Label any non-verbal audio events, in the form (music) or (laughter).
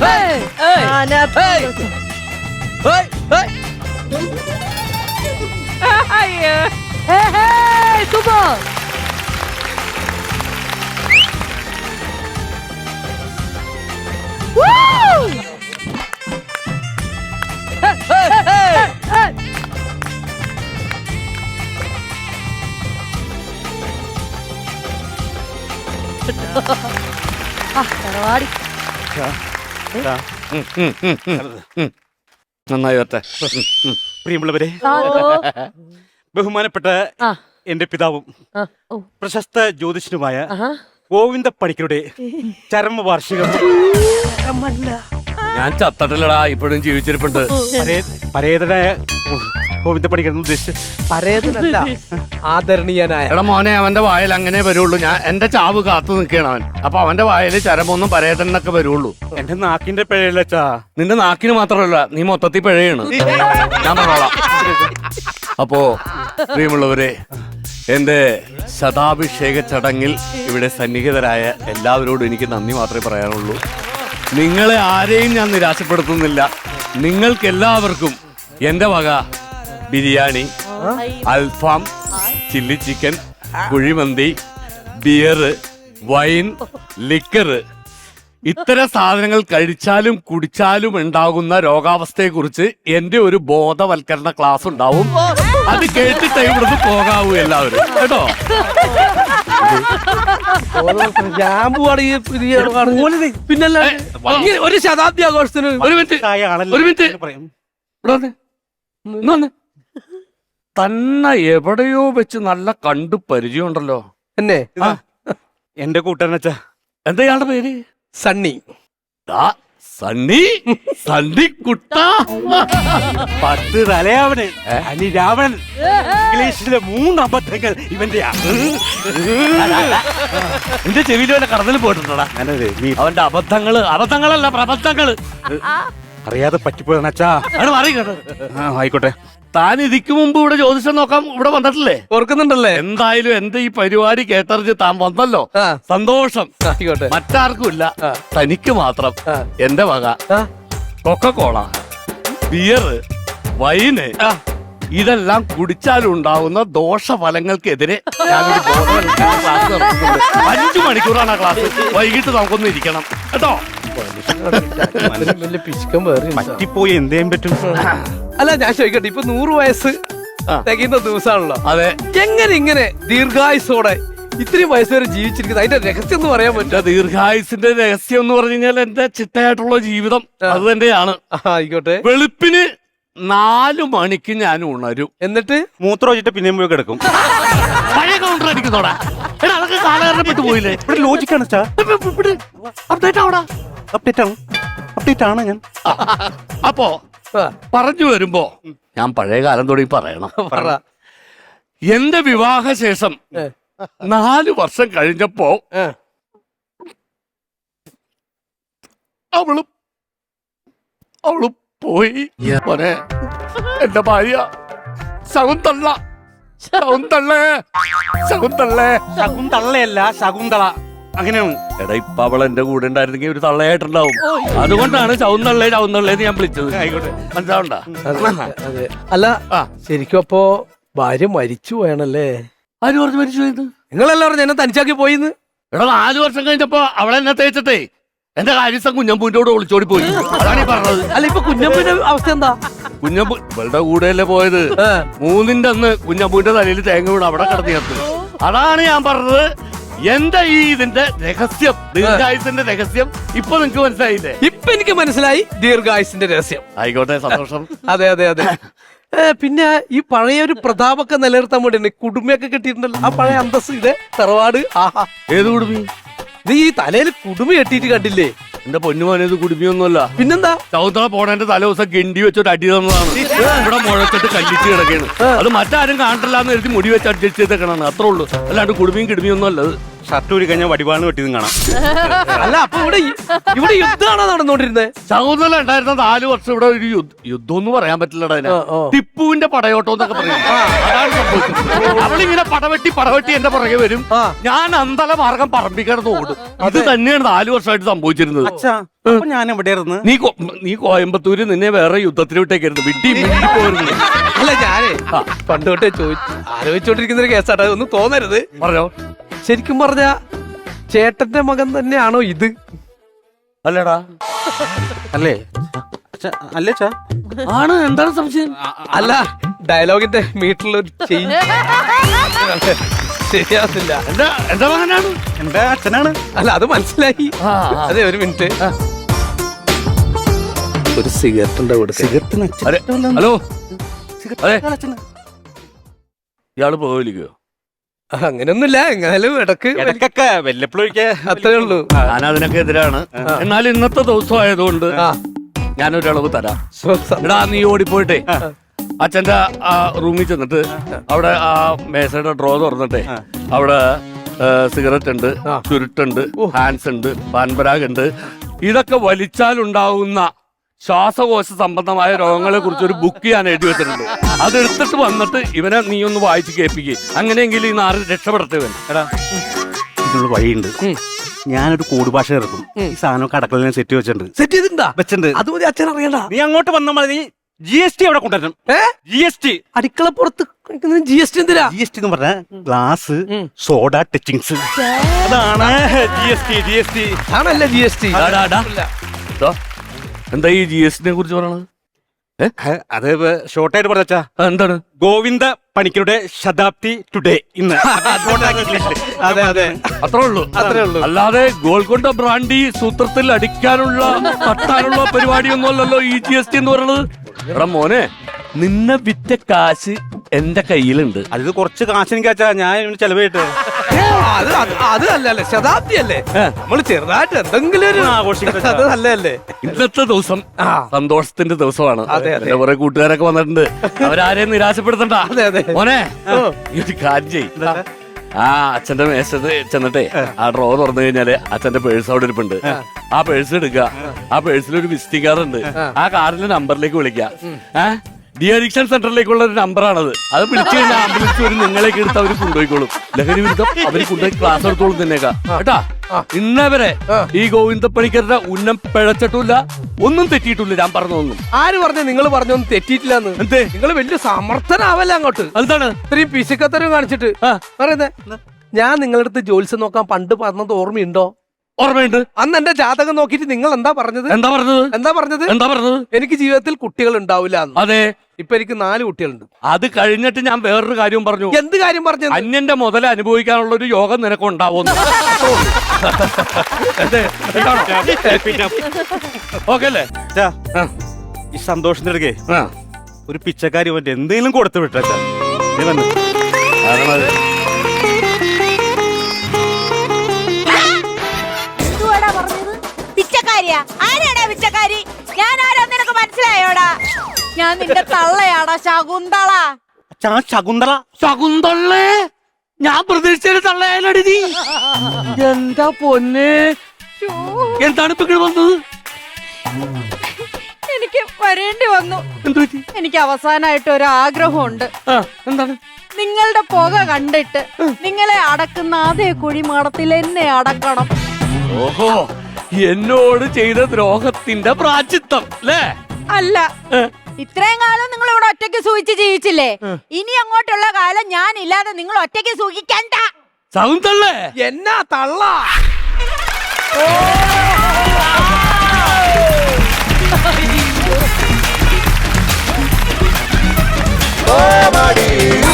Hey! Hey! أنا أبطلك. Hey! Hey! هيا Hey! Hey! سوبر Woo! Hey! Hey! Hey! Hey! Ah, pero Ari. Ya. നന്നായി വരട്ടെ. പ്രിയമുള്ളവരെ ബഹുമാനപ്പെട്ട എന്റെ പിതാവും പ്രശസ്ത ജ്യോതിഷനുമായ ഗോവിന്ദ പണിക്കരുടെ ചരമവാർഷികം. ഞാൻ ചത്തട്ടില്ലടാ ഇപ്പോഴും ജീവിച്ചിരിപ്പുണ്ട്. ഉദ്ദേശിച്ച് പരേതനല്ല ആദരണീയനായ. എടാ മോനെ അവന്റെ വായിൽ അങ്ങനെ വരുള്ളൂ. ഞാൻ എന്റെ ചാവ് കാത്തു നിൽക്കണം അവൻ. അപ്പൊ അവന്റെ വായിൽ ചരമൊന്നും പരേതനൊക്കെ വരുള്ളൂ. എന്റെ നാക്കിന്റെ പിഴയിലച്ചാ നിന്റെ നാക്കിന് മാത്രമല്ല നീ മൊത്തത്തിൽ പിഴയാണ്. ഞാൻ പറഞ്ഞോളാം. അപ്പോ പ്രിയമുള്ളവരെ എന്റെ ശതാഭിഷേക ചടങ്ങിൽ ഇവിടെ സന്നിഹിതരായ എല്ലാവരോടും എനിക്ക് നന്ദി മാത്രമേ പറയാനുള്ളൂ. നിങ്ങളെ ആരെയും ഞാൻ നിരാശപ്പെടുത്തുന്നില്ല. നിങ്ങൾക്ക് എല്ലാവർക്കും എന്റെ വക ബിരിയാണി അൽഫാം ചില്ലി ചിക്കൻ കുഴിമന്തി ബിയർ വൈൻ ലിക്കർ ഇത്തരം സാധനങ്ങൾ കഴിച്ചാലും കുടിച്ചാലും ഉണ്ടാകുന്ന രോഗാവസ്ഥയെ കുറിച്ച് എന്റെ ഒരു ബോധവൽക്കരണ ക്ലാസ് ഉണ്ടാവും. അത് കേട്ടിട്ട് ഇവിടുന്ന് പോകാവൂ എല്ലാവരും. കേട്ടോ? പിന്നല്ല ഇങ്ങനെ ഒരു ശതാബ്ദി ആഘോഷത്തിന് ഒരു മിനിറ്റ് ഒരു മിനിറ്റ്. ഇവിടെ വന്നേ. വന്നേ. തന്നെ എവിടെയോ വെച്ച് നല്ല കണ്ടു പരിചയമുണ്ടല്ലോ എന്നെ? എന്റെ കൂട്ടനച്ച എന്താ ഇയാളുടെ പേര്? സണ്ണി. ദാ, സണ്ണി? സണ്ണി കുട്ട. പത്ത് തലയാവന് അനി രാവണൻ. ഇംഗ്ലീഷിലെ മൂന്ന് അബദ്ധങ്ങൾ ഇവന്റെ എന്റെ ചെവിയിൽ വല്ല കടന്നിൽ പോയിട്ടുണ്ടോടാ? അവന്റെ അബദ്ധങ്ങൾ അബദ്ധങ്ങളല്ല പ്രബദ്ധങ്ങൾ അറിയാതെ പറ്റിപ്പോയിക്കോട്ടെ അവിടെ മാറി കേട്ടോ. ആ ആയിക്കോട്ടെ. താൻ ഇതിക്ക് മുമ്പ് ഇവിടെ ജ്യോതിഷം നോക്കാം ഇവിടെ വന്നിട്ടില്ലേ? ഓർക്കുന്നുണ്ടല്ലേ? എന്തായാലും എന്റെ ഈ പരിപാടി കേട്ടറിഞ്ഞ് താൻ വന്നല്ലോ. ആ. സന്തോഷം. ആയിക്കോട്ടെ. മറ്റാർക്കും ഇല്ല. തനിക്ക് മാത്രം ആ. എന്റെ വക. ആ. കൊക്കക്കോള ബിയർ വൈന് ആ. ഇതെല്ലാം കുടിച്ചാലുണ്ടാവുന്ന ദോഷഫലങ്ങൾക്കെതിരെ ഞാനൊരു ബോധവൽക്കരണ ക്ലാസ് നടത്തുന്നുണ്ട് അഞ്ചു മണിക്കൂറാണ് ആ ക്ലാസ്. വൈകിട്ട് നമുക്കൊന്ന് ഇരിക്കണം. കേട്ടോ? പിശുക്കൻ വേറെ? പറ്റിപ്പോയി എന്ത് ചെയ്യാൻ പറ്റും? അല്ല ഞാൻ ചോദിക്കട്ടെ ഇപ്പൊ നൂറ് വയസ്സ്. തികയുന്ന ദിവസമാണല്ലോ. അതെ. എങ്ങനെ ഇങ്ങനെ ദീർഘായുസോടെ ഇത്രയും വയസ്സ് വരെ ജീവിച്ചിരിക്കുന്നത്? അതിന്റെ രഹസ്യം എന്ന് പറയാൻ പറ്റും എന്റെ ദീർഘായുസിന്റെ രഹസ്യം എന്ന് പറഞ്ഞു കഴിഞ്ഞാൽ എന്റെ ചിട്ടയായിട്ടുള്ള ജീവിതം അത് തന്നെയാണ്. ആയിക്കോട്ടെ. വെളുപ്പിന് നാലു മണിക്ക് ഞാൻ ഉണരും. എന്നിട്ട്? മൂത്രം വെച്ചിട്ട് പിന്നെയും പോയി കിടക്കും. പഴയ കൗണ്ടർ അടിക്കുന്നോടാ. എടാ അതൊക്കെ കാലഘട്ടപ്പെട്ടു പോയില്ലേ? ഇവിടെ ലോജിക്കാണ് ചാ അപ്ഡേറ്റ് ആവടാ അപ്ഡേറ്റ് ആണ്? അപ്ഡേറ്റ് ആണ് ഞാൻ. അപ്പോ പറഞ്ഞു വരുമ്പോ ഞാൻ പഴയ കാലം തുടങ്ങി പറയണം. പറ. എന്റെ വിവാഹ ശേഷം നാല് വർഷം കഴിഞ്ഞപ്പോ. അവൾ അവൾ പോയി. മോനെ എന്റെ ഭാര്യ ശകുന്തള്ള ശകുന്തള്ളേ ശകുന്തള്ളേ ശകുന്തള്ളയല്ല ശകുന്തള. അങ്ങനെയാണ് എടാ ഇപ്പൊ അവൾ എന്റെ കൂടെ ഉണ്ടായിരുന്നെങ്കിൽ ഒരു തള്ളയായിട്ടുണ്ടാവും. അതുകൊണ്ടാണ് ചൗന്നള്ളേ ചൗന്തള്ളേ ഞാൻ വിളിച്ചത്. ആയിക്കോട്ടെ. മനസ്സിലാവണ്ട? അതെ, അതെ. അല്ല ആ. ശരിക്കും അപ്പോ ഭാര്യ മരിച്ചു പോയാണല്ലേ? ആര് പറഞ്ഞു മരിച്ചു പോയത് നിങ്ങളെല്ലാം പറഞ്ഞു എന്നെ തനിച്ചാക്കി പോയിന്ന്? എടാ നാല് വർഷം കഴിഞ്ഞപ്പോ അവളെ എന്നെ തേച്ചിട്ടേ എന്റെ കാര്യസ്ഥം കുഞ്ഞമ്പൂന്റെ കൂടെ ഒളിച്ചോടി പോയി. അതാണ് ഈ പറഞ്ഞത്. അല്ല ഇപ്പൊ കുഞ്ഞമ്പിന്റെ അവസ്ഥ എന്താ? കുഞ്ഞമ്പു ഇവളുടെ കൂടെയല്ലേ പോയത്? മൂന്നിന്റെ അന്ന് കുഞ്ഞമ്പൂന്റെ തലയിൽ തേങ്ങ വീണ് അവിടെ കിടന്നു ചേർത്ത് അതാണ് ഞാൻ പറഞ്ഞത്. എന്റെ ഈ ഇതിന്റെ രഹസ്യം? ദീർഘായുസിന്റെ രഹസ്യം? ഇപ്പൊ നിങ്ങക്ക് മനസ്സിലായില്ലേ? ഇപ്പൊ എനിക്ക് മനസ്സിലായി ദീർഘായുസിന്റെ രഹസ്യം. ആയിക്കോട്ടെ സന്തോഷം. (laughs) അതെ അതെ അതെ. പിന്നെ ഈ പഴയ ഒരു പ്രതാപൊക്കെ നിലനിർത്താൻ വേണ്ടി കുടുംബയൊക്കെ കിട്ടിയിട്ടുണ്ടല്ലോ. ആ പഴയ അന്തസ് ഇതേ തറവാട്. ആഹാ. ഏത് കുടുംബി? നീ ഈ തലയിൽ കുടുംബ കെട്ടിയിട്ട് കണ്ടില്ലേ? എന്റെ പൊന്നുമോനെ ഇത് കുടുങ്ങിയൊന്നുമല്ല. പിന്നെന്താ? ചൗത്ര പോണേന്റെ തലേദിവസം ഗണ്ടി വെച്ചൊരു അടി തന്നതാണ്. ഇവിടെ മുഴച്ചിട്ട് കല്ലിച്ച് കിടക്കാണ് അത് മറ്റാരും കാണില്ല എന്ന് എഴുതി മുടി വെച്ച് അഡ്ജസ്റ്റ് ചെയ്തേക്കണാണ് അത്രേ ഉള്ളൂ. അല്ലാണ്ട് കുടുംബിയും കിടുമിയൊന്നും അല്ലത് ഷർട്ട് ഊരി കഴിഞ്ഞാൽ വടിവാണ് വെട്ടിയതും കാണാം. അല്ല അപ്പൊ ഇവിടെ ഇവിടെ യുദ്ധമാണോ നടന്നുകൊണ്ടിരുന്നത് ചൗതല ഉണ്ടായിരുന്ന നാല് വർഷം ഇവിടെ ഒരു യുദ്ധ- യുദ്ധം എന്ന് പറയാൻ പറ്റില്ലടാ അതിനെ. ടിപ്പുവിന്റെ പടയോട്ടം എന്നൊക്കെ പറയും. അതാണ് (laughs) അവളിങ്ങനെ പടവെട്ടി പടവെട്ടി എന്റെ പുറകെ വരും. ഞാൻ അന്തല മാർഗം പറമ്പിക്കിടന്ന് ഓടും. ഇത് തന്നെയാണ് നാലു വർഷമായിട്ട് സംഭവിച്ചിരുന്നത്. ഞാൻ എവിടെയായിരുന്നു? നീ നീ കോയമ്പത്തൂര് നിന്നെ വേറെ യുദ്ധത്തിന് വിട്ടേക്കായിരുന്നു. വിട്ടി (laughs) പോയിരുന്നു അല്ല ഞാനേ പണ്ട് തൊട്ടേ ചോദിച്ചു ആലോചിച്ചോണ്ടിരിക്കുന്ന ഒരു കേസാട്ടോ ഒന്നും തോന്നരുത്. പറഞ്ഞോ. ശരിക്കും പറഞ്ഞ ചേട്ടന്റെ മകൻ തന്നെയാണോ ഇത്? അല്ലടാ. അല്ലേ? അല്ലേ ചാ ആണ് എന്താണ് സംശയം? അല്ല ഡയലോഗിന്റെ മീറ്ററിൽ ഒരു ചേഞ്ച് ശരിയാവുന്നില്ല. എന്റെ എന്താ മകനാണ്? എന്റെ അച്ഛനാണ്? അല്ല അത് മനസ്സിലായി. അതെ ഒരു മിനിറ്റ്. ഒരു സിഗരറ്റിന്റെ കൂടെ സിഗരറ്റിന് ഹലോ. അതെ. ഇയാൾ പോകില്ലോ അങ്ങനൊന്നുമില്ല എങ്ങനെയാലും ഇടയ്ക്ക് ഇടക്കൊക്കെ വല്ലപ്പോഴൊക്കെ അത്രേ ഉള്ളൂ. ഞാൻ അതിനൊക്കെ എതിരാണ്. എന്നാൽ ഇന്നത്തെ ദിവസം ആയതുകൊണ്ട് ഞാനൊരളവ് തരാം. എടാ നീ ഓടിപ്പോയിട്ടെ. അച്ഛന്റെ ആ റൂമിൽ ചെന്നിട്ട് അവിടെ ആ മേശയുടെ ഡ്രോ തുറന്നിട്ടെ അവിടെ സിഗരറ്റ് ഉണ്ട്. ചുരുട്ടുണ്ട് ഹാൻഡ്സ് ഉണ്ട് പാൻപരാഗ് ഉണ്ട് ഇതൊക്കെ വലിച്ചാൽ ഉണ്ടാവുന്ന ശ്വാസകോശ സംബന്ധമായ രോഗങ്ങളെ കുറിച്ച് ഒരു ബുക്ക് ഞാൻ എഴുതി വെച്ചിട്ടുണ്ട്. അത് എടുത്തിട്ട് വന്നിട്ട് ഇവനെ നീ ഒന്ന് വായിച്ച് കേൾപ്പിക്കുക അങ്ങനെയെങ്കിൽ ഈ നാറ് രക്ഷപ്പെടട്ടെ ഇവൻ. എടാ ഇതിനുള്ള വഴിയുണ്ട്. ഞാനൊരു കോഡ് ഭാഷ ഇറക്കും ഈ സാധനമൊക്കെ അടക്കളയിൽ സെറ്റ് വെച്ചിട്ടുണ്ട് സെറ്റ് ചെയ്തിട്ടുണ്ടാ? വെച്ചിട്ടുണ്ട്. അതുപോലെ അച്ഛൻ അറിയണ്ട നീ അങ്ങോട്ട് വന്നാൽ മതി. ജി എസ് ടി അവിടെ കൊണ്ടുവരണം. ജി എസ് ടി അടുക്കള പുറത്ത് ജി എസ് ടി എന്തിനാ? ജി എസ് ടി എന്ന് പറഞ്ഞ ഗ്ലാസ് സോഡ ടച്ചിങ്സ് അതാണ് G S T G S T ആണല്ലേ ജി എസ് ടി എന്താ ഈ ജി എസ് ടിനെ കുറിച്ച് പറയണത്? അത് ഷോർട്ടായിട്ട് പറഞ്ഞാ എന്താണ്? ഗോവിന്ദ പണിക്കരുടെ ശതാബ്ദി ടുഡേ ഇന്ന്. (laughs) അതെ അതെ അത്രേ ഉള്ളൂ. അത്രേ ഉള്ളൂ. അല്ലാതെ ഗോൾക്കൊണ്ട ബ്രാൻഡി സൂത്രത്തിൽ അടിക്കാനുള്ള തട്ടാനുള്ള പരിപാടിയൊന്നും അല്ലല്ലോ ഈ ജി എസ് ടി എന്ന് പറയുന്നത് എടാ മോനെ നിന്നെ വിറ്റ കാശ് എന്റെ കയ്യിലുണ്ട്. അത് കുറച്ച് കാശ് എനിക്ക് അച്ഛാ ഞാൻ ഇതിന് ചെലവായിട്ട് ഏ, അത് അത് അത് അല്ലല്ലേ ശതാബ്ദി അല്ലേ നമ്മൾ ചെറുതായിട്ട് എന്തെങ്കിലും ഒരു ആഘോഷിക്കട്ടെ. അത് നല്ലതല്ലേ? ഇന്നത്തെ ദിവസം ആ. സന്തോഷത്തിന്റെ ദിവസമാണ്. അതെ, അതെ. എന്റെ കുറെ കൂട്ടുകാരൊക്കെ വന്നിട്ടുണ്ട്. അവരാരെയും നിരാശപ്പെടുത്തണ്ട. അതെ, അതെ. മോനെ ഈ ഒരു കാര്യം ചെയ്യ്. ആ അച്ഛന്റെ മേശത്ത് ചെന്നിട്ടേ ആ. ഡ്രോ തുറന്നു കഴിഞ്ഞാൽ അച്ഛന്റെ പേഴ്സ് അവിടെ ഇരിപ്പുണ്ട്. ആ. പേഴ്സ് എടുക്കുക. ആ പേഴ്സിൽ ഒരു വിസിറ്റിംഗ് കാർഡ് ഉണ്ട്. ആ. കാറിന്റെ നമ്പറിലേക്ക് വിളിക്കുക. ഏഹ് ഡി അഡിക്ഷൻ സെന്ററിലേക്കുള്ള ഒരു നമ്പറാണത് അത് വിളിച്ചു കഴിഞ്ഞാൽ ആംബുലൻസ് വരും നിങ്ങളേക്ക് എടുത്ത് അവർ കൊണ്ടുപോയിക്കോളും. ലഹരി വിരുദ്ധം അവർ കൊണ്ടുപോയി ക്ലാസ് എടുത്തോളും തന്നെയൊക്കെ. കേട്ടാ? ഇന്നവരെ ഈ ഗോവിന്ദപ്പണിക്കരുടെ ഉന്നം പിഴച്ചിട്ടില്ല. ഒന്നും തെറ്റിയിട്ടില്ല ഞാൻ പറഞ്ഞതൊന്നും. ആര് പറഞ്ഞു? നിങ്ങൾ പറഞ്ഞൊന്നും തെറ്റിയിട്ടില്ലെന്ന്. എന്തേ? നിങ്ങൾ വലിയ സമർത്ഥനാവല്ല അങ്ങോട്ട്? എന്താണ്? ഇത്രയും പിശുക്കത്തരം കാണിച്ചിട്ട്. പറയുന്നേ ഞാൻ നിങ്ങളുടെ അടുത്ത് ജോലിസ് നോക്കാൻ പണ്ട് പറഞ്ഞത് ഓർമ്മയുണ്ടോ? ഓർമ്മയുണ്ട്? അന്ന് എന്റെ ജാതകം നോക്കിയിട്ട് നിങ്ങൾ എന്താ പറഞ്ഞത്? എന്താ പറഞ്ഞത്? എന്താ പറഞ്ഞത്? എന്താ പറഞ്ഞത്? എനിക്ക് ജീവിതത്തിൽ കുട്ടികൾ ഉണ്ടാവില്ല എന്ന്. അതെ. ഇപ്പൊ എനിക്ക് നാല് കുട്ടികളുണ്ട്. അത് കഴിഞ്ഞിട്ട് ഞാൻ വേറൊരു കാര്യം പറഞ്ഞു. എന്ത് കാര്യം പറഞ്ഞു? അന്യന്റെ മുതൽ അനുഭവിക്കാനുള്ള ഒരു യോഗം നിനക്ക് ഉണ്ടാവുന്നു ഓക്കെ അല്ലേ? ഈ സന്തോഷത്തിന്റെ അടുക്കേ. ആ. ഒരു പിച്ചക്കാരി മറ്റേ എന്തെങ്കിലും കൊടുത്തു വിട്ടാ ഞാൻ നിന്റെ തള്ളയാടാ ശകുന്തള. അച്ഛാ ശകുന്തള. ശകുന്തള്ളേ ഞാൻ പ്രതീക്ഷിച്ചൊരു തള്ളയാലടി നീ. എന്താ പൊന്നെ? എന്താണ് ഇപ്പൊ ഇങ്ങനെ വന്നത്? എനിക്ക് വരേണ്ടി വന്നു. എന്തു പറ്റി? എനിക്ക് അവസാനമായിട്ട് ഒരു ആഗ്രഹമുണ്ട്. ആ, എന്താണ്? നിങ്ങളുടെ പുക കണ്ടിട്ട് നിങ്ങളെ അടക്കുന്ന അതേ കുഴിമാടത്തിൽ എന്നെ അടക്കണം. ഓഹോ എന്നോട് ചെയ്ത ദ്രോഹത്തിന്റെ പ്രാചിത്വം അല്ലേ? അല്ല. ഇത്രയും കാലം നിങ്ങൾ ഇവിടെ ഒറ്റയ്ക്ക് സൂചിച്ച് ജീവിച്ചില്ലേ ഇനി അങ്ങോട്ടുള്ള കാലം ഞാൻ ഇല്ലാതെ നിങ്ങൾ ഒറ്റയ്ക്ക് സൂചിക്കണ്ട സൗന്തള്ളേ എന്നാ തള്ള ഓ ഓ